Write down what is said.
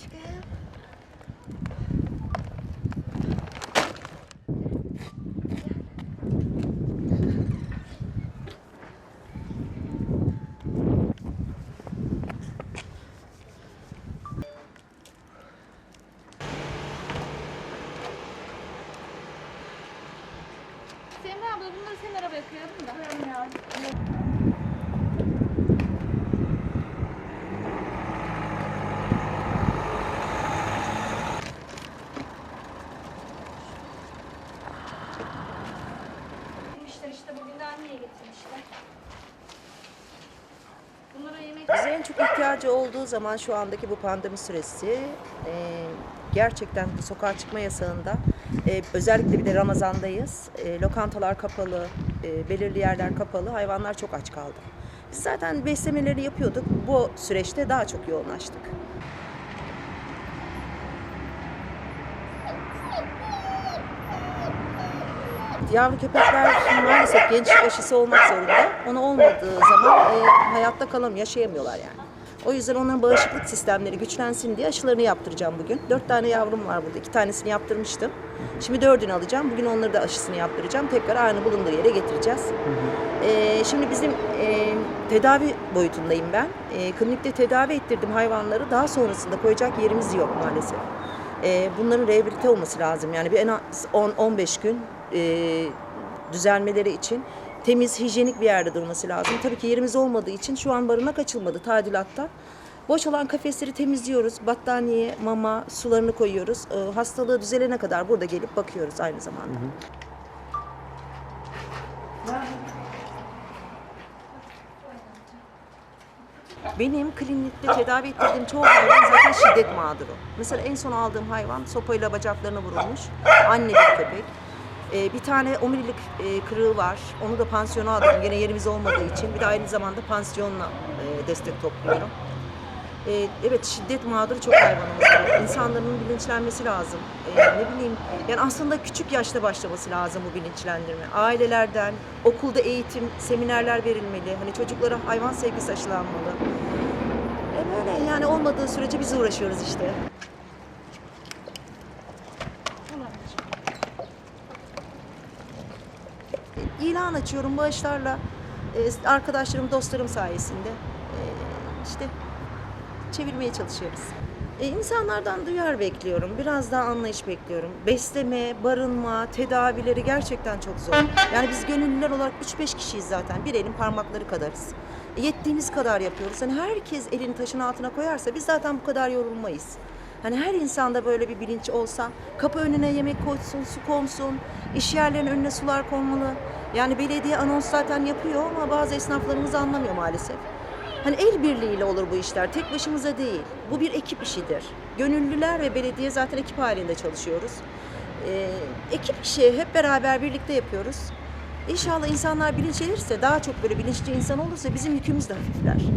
aşkım. Semra abla bunları senin arabaya koyalım da. Getirmişler işte bugün de anneye getirmişler. Bunlara yemek Bize en çok ihtiyacı olduğu zaman şu andaki bu pandemi süresi e, gerçekten sokağa çıkma yasağında e, özellikle bir de Ramazan'dayız. E, lokantalar kapalı, e, belirli yerler kapalı, hayvanlar çok aç kaldı. Biz zaten beslemeleri yapıyorduk. Bu süreçte daha çok yoğunlaştık. Yavru köpekler maalesef gençlik aşısı olmak zorunda. Onu olmadığı zaman e, hayatta kalam yaşayamıyorlar yani. O yüzden onların bağışıklık sistemleri güçlensin diye aşılarını yaptıracağım bugün. Dört tane yavrum var burada. İki tanesini yaptırmıştım. Şimdi dördünü alacağım. Bugün onları da aşısını yaptıracağım. Tekrar aynı bulunduğu yere getireceğiz. E, şimdi bizim e, tedavi boyutundayım ben. E, klinikte tedavi ettirdim hayvanları. Daha sonrasında koyacak yerimiz yok maalesef. E, bunların rehabilite olması lazım. Yani bir en az 10-15 gün e, düzelmeleri için temiz, hijyenik bir yerde durması lazım. Tabii ki yerimiz olmadığı için şu an barınak açılmadı tadilatta. Boş olan kafesleri temizliyoruz. Battaniye, mama, sularını koyuyoruz. E, hastalığı düzelene kadar burada gelip bakıyoruz aynı zamanda. Benim klinikte tedavi ettirdiğim çoğu hayvan zaten şiddet mağduru. Mesela en son aldığım hayvan sopayla bacaklarına vurulmuş. Anne bir köpek. Ee, bir tane omurilik e, kırığı var. Onu da pansiyona aldım. Yine yerimiz olmadığı için. Bir de aynı zamanda pansiyonla e, destek topluyorum. Ee, evet şiddet mağduru çok hayvanımız var. İnsanların bilinçlenmesi lazım. Ee, ne bileyim yani aslında küçük yaşta başlaması lazım bu bilinçlendirme. Ailelerden, okulda eğitim, seminerler verilmeli. Hani çocuklara hayvan sevgisi aşılanmalı. E böyle yani olmadığı sürece biz uğraşıyoruz işte. İlan açıyorum bağışlarla. e, arkadaşlarım, dostlarım sayesinde. E, işte çevirmeye çalışıyoruz. E, insanlardan duyar bekliyorum. Biraz daha anlayış bekliyorum. Besleme, barınma, tedavileri gerçekten çok zor. Yani biz gönüllüler olarak 3-5 kişiyiz zaten. Bir elin parmakları kadarız. E, yettiğimiz kadar yapıyoruz. Hani herkes elini taşın altına koyarsa biz zaten bu kadar yorulmayız. Hani her insanda böyle bir bilinç olsa kapı önüne yemek koysun, su konsun, iş yerlerinin önüne sular konmalı. Yani belediye anons zaten yapıyor ama bazı esnaflarımız anlamıyor maalesef. Hani el birliğiyle olur bu işler. Tek başımıza değil. Bu bir ekip işidir. Gönüllüler ve belediye zaten ekip halinde çalışıyoruz. Ee, ekip işi hep beraber birlikte yapıyoruz. İnşallah insanlar bilinçlenirse, daha çok böyle bilinçli insan olursa bizim yükümüz de hafifler.